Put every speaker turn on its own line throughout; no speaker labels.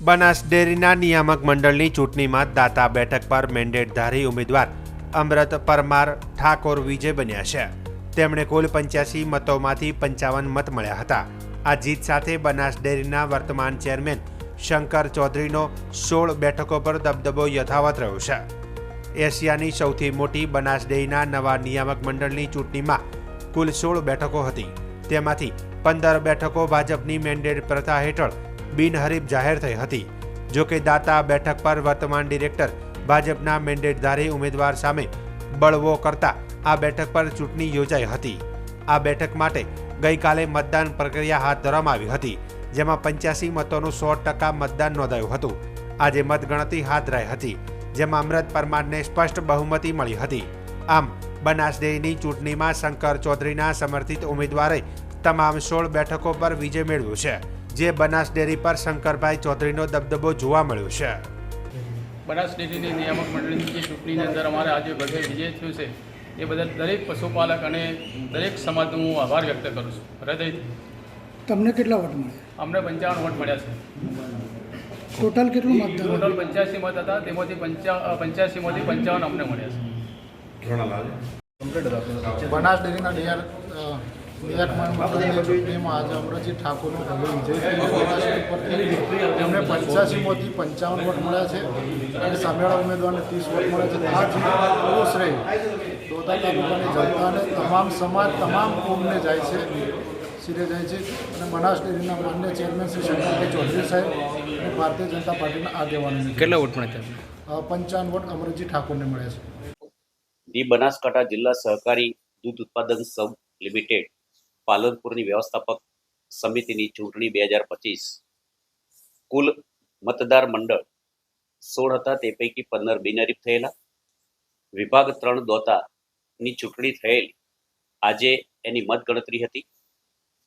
બનાસ ડેરીના નિયામક મંડળની ચૂંટણીમાં દાતા બેઠક પર મેન્ડેટધારી ઉમેદવાર અમૃત પરમાર ઠાકોર વિજય બન્યા છે. તેમણે કુલ પંચ્યાસી મતોમાંથી પંચાવન મત મળ્યા હતા. આ જીત સાથે બનાસ ડેરીના વર્તમાન ચેરમેન શંકર ચૌધરીનો સોળ બેઠકો પર દબદબો યથાવત રહ્યો છે. એશિયાની સૌથી મોટી બનાસ ડેરીના નવા નિયામક મંડળની ચૂંટણીમાં કુલ સોળ બેઠકો હતી. તેમાંથી પંદર બેઠકો ભાજપની મેન્ડેટ પ્રથા હેઠળ બિનહરીફ જાહેર થઈ હતી. જો કે દાતા બેઠક પર વર્તમાન ડિરેક્ટર ભાજપના મેન્ડેટધારી ઉમેદવાર સામે બળવો કરતા આ બેઠક પર ચૂંટણી યોજાઈ હતી. આ બેઠક માટે ગઈકાલે મતદાન પ્રક્રિયા હાથ ધરવામાં આવી હતી, જેમાં પંચ્યાસી મતોનું સો ટકા મતદાન નોંધાયું હતું. આજે મતગણતરી હાથ ધરાઈ હતી, જેમાં અમૃત પરમારને સ્પષ્ટ બહુમતી મળી હતી. આમ બનાસ ચૂંટણીમાં શંકર ચૌધરીના સમર્થિત ઉમેદવારે તમામ સોળ બેઠકો પર વિજય મેળવ્યો છે. જે બનાસ ડેરી પર શંકરભાઈ ચૌધરીનો દબદબો જોવા મળ્યો છે.
બનાસ ડેરીની નિયામક મંડળની જે ચૂંટણીની અંદર અમારે આજે ભવ્ય વિજય થયું છે એ બદલ દરેક પશુપાલક અને દરેક સમાજનો હું આભાર વ્યક્ત કરું છું. હૃદયથી.
તમને કેટલા વોટ મળ્યા?
અમને પંચાવન વોટ મળ્યા છે.
ટોટલ કેટલું મત
ટોટલ પંચ્યાસી મત હતા તેમાંથી પંચા પંચ્યાસીમાંથી પંચાવન અમને મળ્યા
બનાસ ડેરીના ડીઆર ચૂંટણીમાં આજે અમરજી ઠાકોરનો ભવ્ય વિજય થયો બનાસ ડેરી પરથી એમને પંચ્યાસીમાંથી પંચાવન વોટ મળ્યા છે અને સામેવાળા ઉમેદવારને ત્રીસ વોટ મળ્યા છે. આ જીત શ્રેય દોદા તાલુકાની જનતાને તમામ સમાજ તમામ કોમને જાય છે સિરે જાય છે. અને બનાસ ડેરીના માન્ય ચેરમેન શ્રી શંકરભાઈ ચૌધરી સાહેબ અને ભારતીય જનતા પાર્ટીના આગેવાનોને
કેટલા વોટ મળે
પંચાવન વોટ અમરજી ઠાકોરને મળ્યા છે.
દી બનાસકાંઠા જિલ્લા સહકારી દૂધ ઉત્પાદન સંઘ લિમિટેડ પાલનપુરની વ્યવસ્થાપક સમિતિની ચૂંટણી બે હજાર પચીસ. કુલ મતદાર મંડળ સોળ હતા, તે પૈકી પંદર બિનહરીફ થયેલા. વિભાગ ત્રણ દોતાની ચૂંટણી થયેલ. આજે એની મતગણતરી હતી.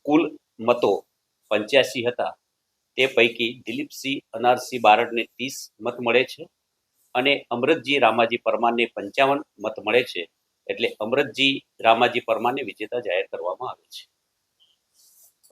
કુલ મતો પંચ્યાસી હતા. તે પૈકી દિલીપસિંહ, અનારસિંહ બારડને ત્રીસ મત મળે છે અને અમૃતજી રામાજી પરમારને પંચાવન મત મળે છે. એટલે અમરતજી રામાજી પરમારને વિજેતા જાહેર કરવામાં આવે છે.